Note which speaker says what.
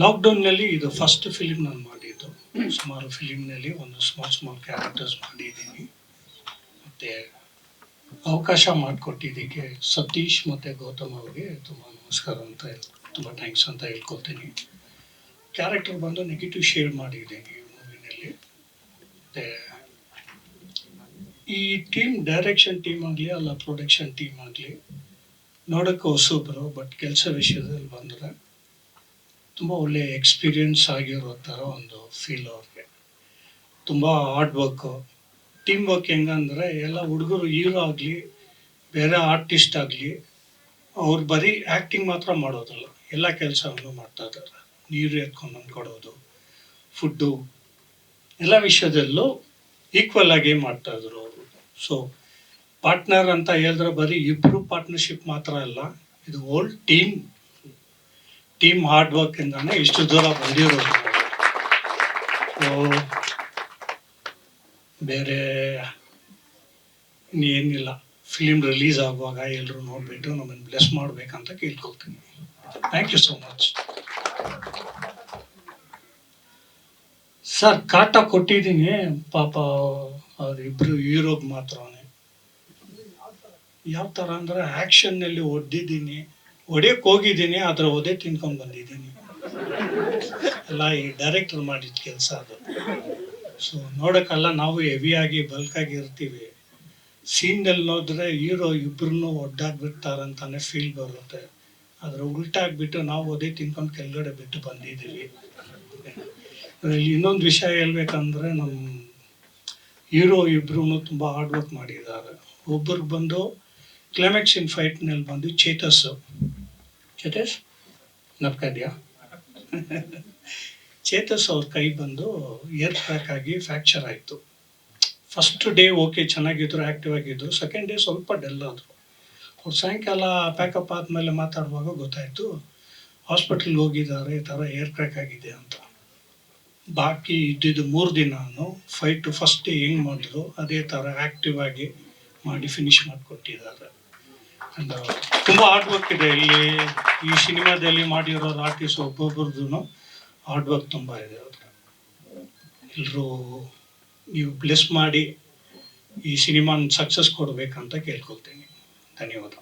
Speaker 1: ಲಾಕ್ಡೌನ್ನಲ್ಲಿ ಇದು first film ನಾನು ಮಾಡಿದ್ದು. ಸುಮಾರು ಫಿಲಿಮ್ನಲ್ಲಿ ಒಂದು ಸ್ಮಾಲ್ ಸ್ಮಾಲ್ ಕ್ಯಾರೆಕ್ಟರ್ಸ್ ಮಾಡಿದ್ದೀನಿ. ಮತ್ತು ಅವಕಾಶ ಮಾಡಿಕೊಟ್ಟಿದ್ದಕ್ಕೆ ಸತೀಶ್ ಮತ್ತು ಗೌತಮ್ ಅವ್ರಿಗೆ ತುಂಬ ನಮಸ್ಕಾರ ಅಂತ ತುಂಬ ಥ್ಯಾಂಕ್ಸ್ ಅಂತ ಹೇಳ್ಕೊಳ್ತೀನಿ. ಕ್ಯಾರೆಕ್ಟರ್ ಬಂದು ನೆಗೆಟಿವ್ ಶೇರ್ ಮಾಡಿದ್ದೀನಿ ಮೂವಿನಲ್ಲಿ ಮತ್ತು ಈ ಟೀಮ್ ಡೈರೆಕ್ಷನ್ ಟೀಮ್ ಆಗಲಿ ಅಲ್ಲ ಪ್ರೊಡಕ್ಷನ್ ಟೀಮ್ ಆಗಲಿ ನೋಡೋಕ್ಕೆ ಹೊಸಬ್ರು ಬಟ್ ಕೆಲಸ ವಿಷಯದಲ್ಲಿ ಬಂದರೆ ತುಂಬ ಒಳ್ಳೆ ಎಕ್ಸ್ಪೀರಿಯನ್ಸ್ ಆಗಿರೋ ಥರ ಒಂದು ಫೀಲ್ ಅವ್ರಿಗೆ. ತುಂಬ ಹಾರ್ಡ್ ವರ್ಕು ಟೀಮ್ ವರ್ಕ್ ಹೆಂಗಂದರೆ ಎಲ್ಲ ಹುಡುಗರು ಹೀರೋ ಆಗಲಿ, ಬೇರೆ ಆರ್ಟಿಸ್ಟ್ ಆಗಲಿ, ಅವ್ರು ಬರೀ ಆ್ಯಕ್ಟಿಂಗ್ ಮಾತ್ರ ಮಾಡೋದಲ್ಲ. ಎಲ್ಲ ಕೆಲಸವನ್ನು ಮಾಡ್ತಾ ಇದ್ದಾರೆ. ನೀರು ಎತ್ಕೊಂಡು ಬಂದು ಕೊಡೋದು ಫುಡ್ಡು ಎಲ್ಲ ವಿಷಯದಲ್ಲೂ ಈಕ್ವಲ್ ಆಗಿ ಮಾಡ್ತಾ ಇದ್ರು ಅವರು. ಸೊ ಪಾರ್ಟ್ನರ್ ಅಂತ ಹೇಳಿದ್ರೆ ಬರೀ ಇಬ್ಬರು ಪಾರ್ಟ್ನರ್ಶಿಪ್ ಮಾತ್ರ ಅಲ್ಲ, ಇದು old team team hard work ಇಂದಾನೆ ಇಷ್ಟು ದೂರ ಬಂದಿರೋದು. ಬೇರೆ ಏನಿಲ್ಲ. ಫಿಲಿಮ್ ರಿಲೀಸ್ ಆಗುವಾಗ ಎಲ್ಲರೂ ನೋಡಿಬಿಟ್ಟು ನಮ್ಮನ್ನು ಬ್ಲೆಸ್ ಮಾಡ್ಬೇಕಂತ ಕೇಳ್ಕೊಳ್ತೀನಿ. Thank you so much sir ಕಾಟ ಕೊಟ್ಟಿದ್ದೀನಿ. ಪಾಪ ಅವರಿಬ್ರು ಹೀರೋಗ್ ಮಾತ್ರನೇ. ಯಾವ ಥರ ಅಂದರೆ ಆ್ಯಕ್ಷನ್ನಲ್ಲಿ ಹೊಡೆದಿದ್ದೀನಿ ಹೊಡೆಯಕ್ಕೆ ಹೋಗಿದ್ದೀನಿ ಅದರ ಒದೆ ತಿನ್ಕೊಂಡು ಬಂದಿದ್ದೀನಿ. ಅಲ್ಲ, ಈ ಡೈರೆಕ್ಟರ್ ಮಾಡಿದ ಕೆಲಸ ಅದು. ಸೊ ನೋಡೋಕ್ಕಲ್ಲ, ನಾವು ಹೆವಿಯಾಗಿ ಬಲ್ಕಾಗಿ ಇರ್ತೀವಿ. ಸೀನ್ನಲ್ಲಿ ನೋಡಿದ್ರೆ ಹೀರೋ ಇಬ್ರು ಒಡ್ಡಾಗ್ಬಿಡ್ತಾರಂತಾನೆ ಫೀಲ್ ಬರುತ್ತೆ. ಅದ್ರ ಉಲ್ಟಾಗ್ಬಿಟ್ಟು ನಾವು ಒದೆ ತಿನ್ಕೊಂಡು ಕೆಳಗಡೆ ಬಿಟ್ಟು ಬಂದಿದ್ದೀವಿ. ಇನ್ನೊಂದು ವಿಷಯ ಹೇಳ್ಬೇಕಂದ್ರೆ ನಮ್ಮ ಹೀರೋ ಇಬ್ರು ತುಂಬ ಹಾರ್ಡ್ ವರ್ಕ್ ಮಾಡಿದ್ದಾರೆ. ಒಬ್ಬರು ಬಂದು ಕ್ಲೈಮ್ಯಾಕ್ಸ್ ಇನ್ ಫೈಟ್ನಲ್ಲಿ ಬಂದು ಚೇತಸ್ ಚೇತಸ್ ನಪ್ಕ ಇದೆಯಾ ಚೇತಸ್ ಅವ್ರ ಕೈ ಬಂದು ಏರ್ ಕ್ರ್ಯಾಕ್ ಆಗಿ ಫ್ರ್ಯಾಕ್ಚರ್ ಆಯಿತು. ಫಸ್ಟ್ ಡೇ ಓಕೆ, ಚೆನ್ನಾಗಿದ್ರು ಆ್ಯಕ್ಟಿವ್ ಆಗಿದ್ರು. ಸೆಕೆಂಡ್ ಡೇ ಸ್ವಲ್ಪ ಡೆಲ್ ಆದರು. ಅವ್ರು ಸಾಯಂಕಾಲ ಪ್ಯಾಕಪ್ ಆದಮೇಲೆ ಮಾತಾಡುವಾಗ ಗೊತ್ತಾಯಿತು, ಹಾಸ್ಪಿಟ್ಲಿಗೆ ಹೋಗಿದ್ದಾರೆ, ಈ ಥರ ಏರ್ ಕ್ರ್ಯಾಕ್ ಆಗಿದೆ ಅಂತ. ಬಾಕಿ ಇದ್ದಿದ್ದು ಮೂರು ದಿನಾನು ಟು ಫಸ್ಟ್ ಡೇ ಹೆಂಗೆ ಮಾಡಿದ್ರು, ಅದೇ ಥರ ಆ್ಯಕ್ಟಿವ್ ಆಗಿ ಮಾಡಿ ಫಿನಿಶ್ ಮಾಡಿಕೊಟ್ಟಿದ್ದಾರೆ. ಅಂಡ್ ತುಂಬ ಹಾರ್ಡ್ ವರ್ಕ್ ಇದೆ. ಇಲ್ಲಿ ಈ ಸಿನಿಮಾದಲ್ಲಿ ಮಾಡಿರೋ ಆರ್ಟಿಸ್ಟ್ ಒಬ್ಬೊಬ್ರದ್ದು ಹಾರ್ಡ್ ವರ್ಕ್ ತುಂಬ ಇದೆ. ಎಲ್ಲರೂ ನೀವು ಬ್ಲೆಸ್ ಮಾಡಿ ಈ ಸಿನಿಮಾನ ಸಕ್ಸಸ್ ಕೊಡಬೇಕಂತ ಕೇಳ್ಕೊಳ್ತೀನಿ. ಧನ್ಯವಾದ.